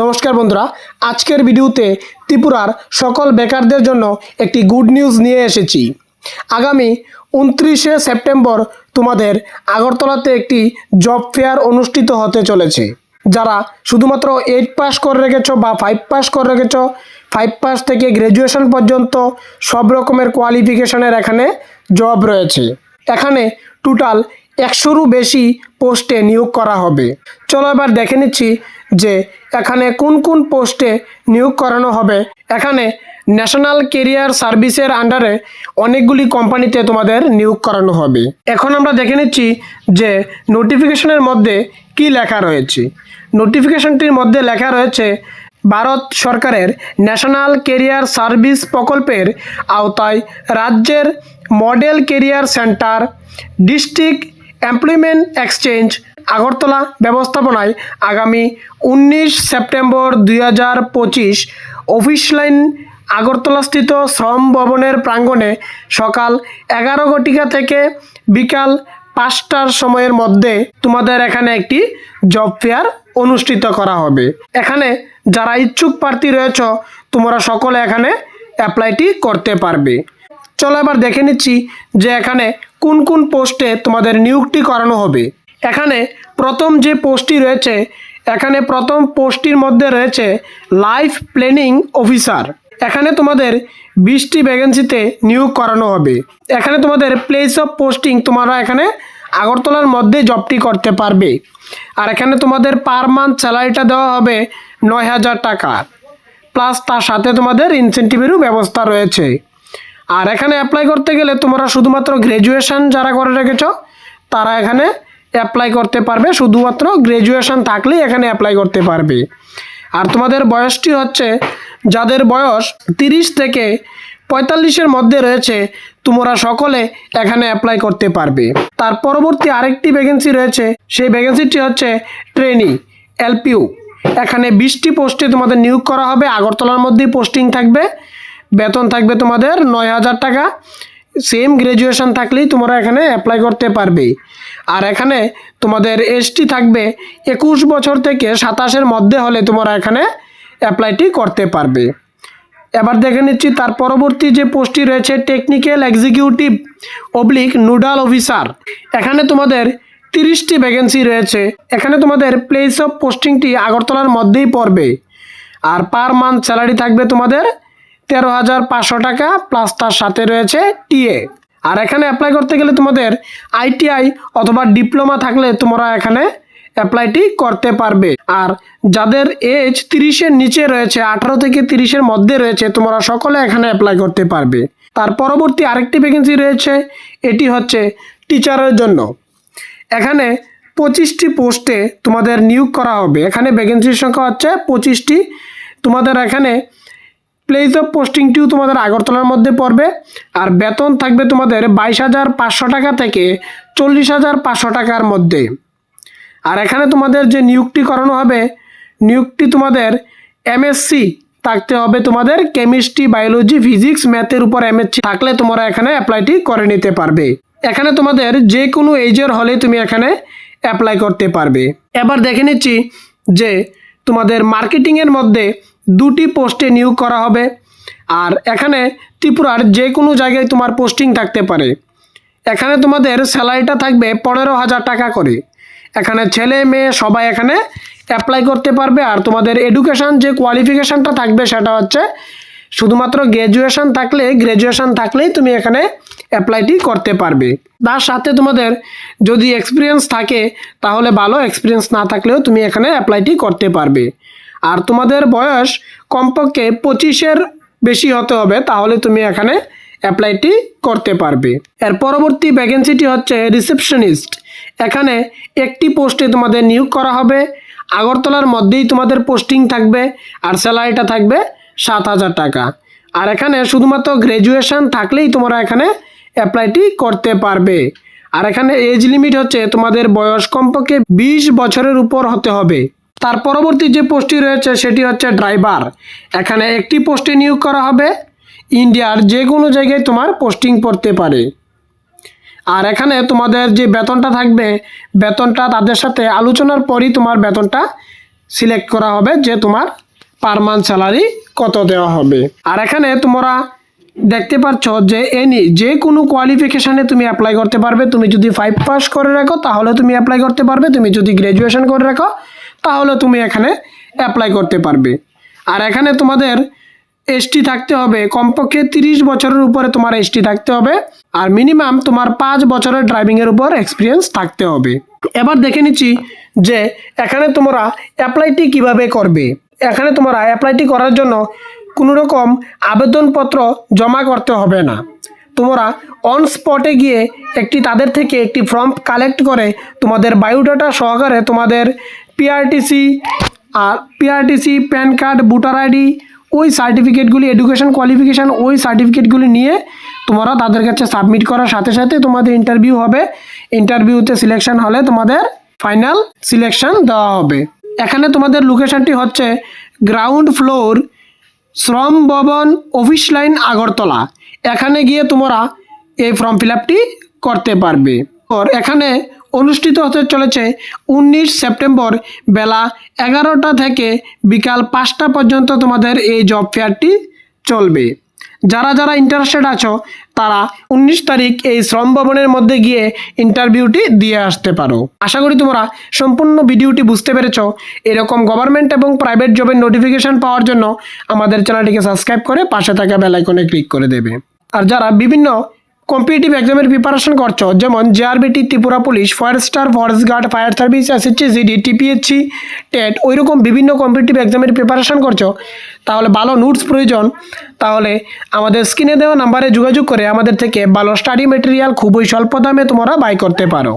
নমস্কার বন্ধুরা, আজকের ভিডিওতে ত্রিপুরার সকল বেকারদের জন্য একটি গুড নিউজ নিয়ে এসেছি। আগামী উনত্রিশে সেপ্টেম্বর তোমাদের আগরতলাতে একটি জব ফেয়ার অনুষ্ঠিত হতে চলেছে। যারা শুধুমাত্র এইট পাস করে রেখেছো বা ফাইভ পাস করে রেখেছো, ফাইভ পাস থেকে গ্র্যাজুয়েশন পর্যন্ত সব রকমের কোয়ালিফিকেশনের এখানে জব রয়েছে। এখানে টোটাল একশোরও বেশি পোস্টে নিয়োগ করা হবে। চলো এবার দেখে নিচ্ছি যে এখানে কোন কোন পোস্টে নিয়োগ করানো হবে। এখানে ন্যাশনাল কেরিয়ার সার্ভিসের আন্ডারে অনেকগুলি কোম্পানিতে তোমাদের নিয়োগ করানো হবে। এখন আমরা দেখে নিচ্ছি যে নোটিফিকেশনের মধ্যে কি লেখা রয়েছে। নোটিফিকেশনটির মধ্যে লেখা রয়েছে, ভারত সরকারের ন্যাশনাল কেরিয়ার সার্ভিস প্রকল্পের আওতায় রাজ্যের model career centre district employment exchange Agartala ব্যবস্থাপনায় আগামী উনিশ সেপ্টেম্বর দুই হাজার পঁচিশ অফিস লাইন আগরতলাস্থিত শ্রম ভবনের প্রাঙ্গণে সকাল এগারো ঘটিকা থেকে বিকাল পাঁচটার সময়ের মধ্যে তোমাদের এখানে একটি জব ফেয়ার অনুষ্ঠিত করা হবে। এখানে যারা ইচ্ছুক প্রার্থী রয়েছ, তোমরা সকলে এখানে অ্যাপ্লাইটি করতে পারবে। চলো এবার দেখে নিচ্ছি যে এখানে কোন কোন পোস্টে তোমাদের নিয়োগটি করানো হবে। এখানে প্রথম যে পোস্টটি রয়েছে, এখানে প্রথম পোস্টটির মধ্যে রয়েছে লাইফ প্ল্যানিং অফিসার এখানে তোমাদের বিশটি ভ্যাকেন্সিতে নিয়োগ করানো হবে। এখানে তোমাদের প্লেস অফ পোস্টিং তোমরা এখানে আগরতলার মধ্যে জবটি করতে পারবে। আর এখানে তোমাদের পার মান্থ স্যালারিটা দেওয়া হবে নয় হাজার টাকা। প্লাস তার সাথে তোমাদের ইনসেন্টিভেরও ব্যবস্থা রয়েছে। আর এখানে অ্যাপ্লাই করতে গেলে তোমরা শুধুমাত্র গ্র্যাজুয়েশন যারা করে রেখেছ, তারা এখানে অ্যাপ্লাই করতে পারবে, শুধুমাত্র গ্র্যাজুয়েশন থাকলেই এখানে অ্যাপ্লাই করতে পারবে। আর তোমাদের বয়সটি হচ্ছে, যাদের বয়স তিরিশ থেকে পঁয়তাল্লিশের মধ্যে রয়েছে, তোমরা সকলে এখানে অ্যাপ্লাই করতে পারবে। তার পরবর্তী আরেকটি ভ্যাকেন্সি রয়েছে, সেই ভ্যাকেন্সিটি হচ্ছে ট্রেনি এলপিউ এখানে বিশটি পোস্টে তোমাদের নিয়োগ করা হবে, আগরতলার মধ্যেই পোস্টিং থাকবে, বেতন থাকবে তোমাদের নয় হাজার টাকা। সেম গ্র্যাজুয়েশন থাকলেই তোমরা এখানে অ্যাপ্লাই করতে পারবে। আর এখানে তোমাদের এসটি থাকবে একুশ বছর থেকে সাতাশের মধ্যে হলে তোমরা এখানে অ্যাপ্লাইটি করতে পারবে। এবার দেখে নিচ্ছি, তার পরবর্তী যে পোস্টটি রয়েছে technical executive oblique nodal officer এখানে তোমাদের তিরিশটি ভ্যাকেন্সি রয়েছে। এখানে তোমাদের প্লেস অফ পোস্টিংটি আগরতলার মধ্যেই পড়বে। আর পার মান্থ স্যালারি থাকবে তোমাদের তেরো হাজার পাঁচশো টাকা প্লাস তার সাথে রয়েছে টিএ আর এখানে অ্যাপ্লাই করতে গেলে তোমাদের আইটিআই অথবা ডিপ্লোমা থাকলে তোমরা এখানে অ্যাপ্লাইটি করতে পারবে। আর যাদের এজ তিরিশের নিচে রয়েছে, আঠারো থেকে তিরিশের মধ্যে রয়েছে, তোমরা সকলে এখানে অ্যাপ্লাই করতে পারবে। তার পরবর্তী আরেকটি ভ্যাকেন্সি রয়েছে, এটি হচ্ছে টিচারের জন্য। এখানে পঁচিশটি পোস্টে তোমাদের নিয়োগ করা হবে। এখানে ভ্যাকেন্সির সংখ্যা হচ্ছে পঁচিশটি। তোমাদের এখানে প্লেস অফ পোস্টিংটিও তোমাদের আগরতলার মধ্যে পড়বে। আর বেতন থাকবে তোমাদের বাইশ হাজার পাঁচশো টাকা থেকে চল্লিশ হাজার পাঁচশো টাকার মধ্যে। আর এখানে তোমাদের যে নিয়োগটি করানো হবে, নিয়োগটি তোমাদের এমএসসি থাকতে হবে তোমাদের কেমিস্ট্রি বায়োলজি ফিজিক্স ম্যাথের উপর এমএসসি থাকলে তোমরা এখানে অ্যাপ্লাইটি করে নিতে পারবে। এখানে তোমাদের যে কোনো এজের হলে তুমি এখানে অ্যাপ্লাই করতে পারবে। এবার দেখে নিচ্ছি যে তোমাদের মার্কেটিংয়ের মধ্যে দুটি পোস্টে নিয়োগ করা হবে। আর এখানে ত্রিপুরার যে কোনো জায়গায় তোমার পোস্টিং থাকতে পারে। এখানে তোমাদের স্যালারিটা থাকবে পনেরো হাজার টাকা করে। এখানে ছেলে, মেয়ে সবাই এখানে অ্যাপ্লাই করতে পারবে। আর তোমাদের এডুকেশান যে কোয়ালিফিকেশানটা থাকবে সেটা হচ্ছে শুধুমাত্র গ্র্যাজুয়েশান থাকলে গ্র্যাজুয়েশান থাকলেই তুমি এখানে অ্যাপ্লাইটি করতে পারবে। তার সাথে তোমাদের যদি এক্সপিরিয়েন্স থাকে, তাহলে ভালো। এক্সপিরিয়েন্স না থাকলেও তুমি এখানে অ্যাপ্লাইটি করতে পারবে। আর তোমাদের বয়স কমপক্ষে পঁচিশের বেশি হতে হবে, তাহলে তুমি এখানে অ্যাপ্লাইটি করতে পারবে। এর পরবর্তী ভ্যাকেন্সিটি হচ্ছে রিসেপশনিস্ট এখানে একটি পোস্টে তোমাদের নিয়োগ করা হবে, আগরতলার মধ্যেই তোমাদের পোস্টিং থাকবে, আর স্যালারিটা থাকবে সাত হাজার টাকা। আর এখানে শুধুমাত্র গ্র্যাজুয়েশন থাকলেই তোমরা এখানে অ্যাপ্লাইটি করতে পারবে। আর এখানে এজ লিমিট হচ্ছে তোমাদের বয়স কমপক্ষে বিশ বছরের উপর হতে হবে। তার পরবর্তী যে পোস্টটি রয়েছে সেটি হচ্ছে ড্রাইভার। এখানে একটি পোস্টে নিয়োগ করা হবে। ইন্ডিয়ার যে কোনো জায়গায় তোমার পোস্টিং পড়তে পারে। আর এখানে তোমাদের যে বেতনটা থাকবে, বেতনটা তাদের সাথে আলোচনার পরই তোমার বেতনটা সিলেক্ট করা হবে যে তোমার পার মান্থ স্যালারি কত দেওয়া হবে। আর এখানে তোমরা দেখতে পাচ্ছ যে এনি যে কোনো কোয়ালিফিকেশানে তুমি অ্যাপ্লাই করতে পারবে। তুমি যদি ফাইভ পাস করে রাখো, তাহলে তুমি অ্যাপ্লাই করতে পারবে। তুমি যদি গ্র্যাজুয়েশন করে রাখো তাহলে তুমি এখানে অ্যাপ্লাই করতে পারবে। আর এখানে তোমাদের এসটি থাকতে হবে, কমপক্ষে তিরিশ বছরের উপরে তোমার এসটি থাকতে হবে, আর মিনিমাম তোমার পাঁচ বছরের ড্রাইভিংয়ের উপর এক্সপিরিয়েন্স থাকতে হবে। এবার দেখে নিচ্ছি যে এখানে তোমরা অ্যাপ্লাইটি কীভাবে করবে। এখানে তোমরা অ্যাপ্লাইটি করার জন্য কোনো রকম আবেদনপত্র জমা করতে হবে না। তোমরা অন স্পটে গিয়ে একটি তাদের থেকে একটি ফর্ম কালেক্ট করে তোমাদের বায়োডাটা সহকারে তোমাদের পিআরটিসি আর PRTC PAN card voter ID ওই সার্টিফিকেটগুলি এডুকেশন কোয়ালিফিকেশান ওই সার্টিফিকেটগুলি নিয়ে তোমরা তাদের কাছে সাবমিট করার সাথে সাথে তোমাদের ইন্টারভিউ হবে। ইন্টারভিউতে সিলেকশন হলে তোমাদের ফাইনাল সিলেকশন দেওয়া হবে। এখানে তোমাদের লোকেশনটি হচ্ছে গ্রাউন্ড ফ্লোর শ্রম ভবন অফিস লাইন আগরতলা। এখানে গিয়ে তোমরা এই ফর্ম ফিল করতে পারবে। ওর এখানে অনুষ্ঠিত হতে চলেছে উনিশ সেপ্টেম্বর বেলা এগারোটা থেকে বিকাল পাঁচটা পর্যন্ত তোমাদের এই জব ফেয়ারটি চলবে। যারা যারা ইন্টারেস্টেড আছো, তারা উনিশ তারিখ এই শ্রম ভবনের মধ্যে গিয়ে ইন্টারভিউটি দিয়ে আসতে পারো। আশা করি তোমরা সম্পূর্ণ ভিডিওটি বুঝতে পেরেছ। এরকম গভর্নমেন্ট এবং প্রাইভেট জবের নোটিফিকেশন পাওয়ার জন্য আমাদের চ্যানেলটিকে সাবস্ক্রাইব করে পাশে থাকা বেল আইকনে ক্লিক করে দেবে। আর যারা বিভিন্ন কম্পিটিটিভ এক্সামের প্রিপারেশন করছ। যেমন JRBT Tripura police star forest guard fire service SSC GD TPSC TET ওই রকম বিভিন্ন কম্পিটিটিভ এক্সামের প্রিপারেশন করছ। তাহলে ভালো নোটস প্রয়োজন। তাহলে আমাদের স্ক্রিনে দেওয়া নাম্বারে যোগাযোগ করে আমাদের থেকে ভালো স্টাডি মেটেরিয়াল খুবই স্বল্প দামে তোমরা বাই করতে পারো।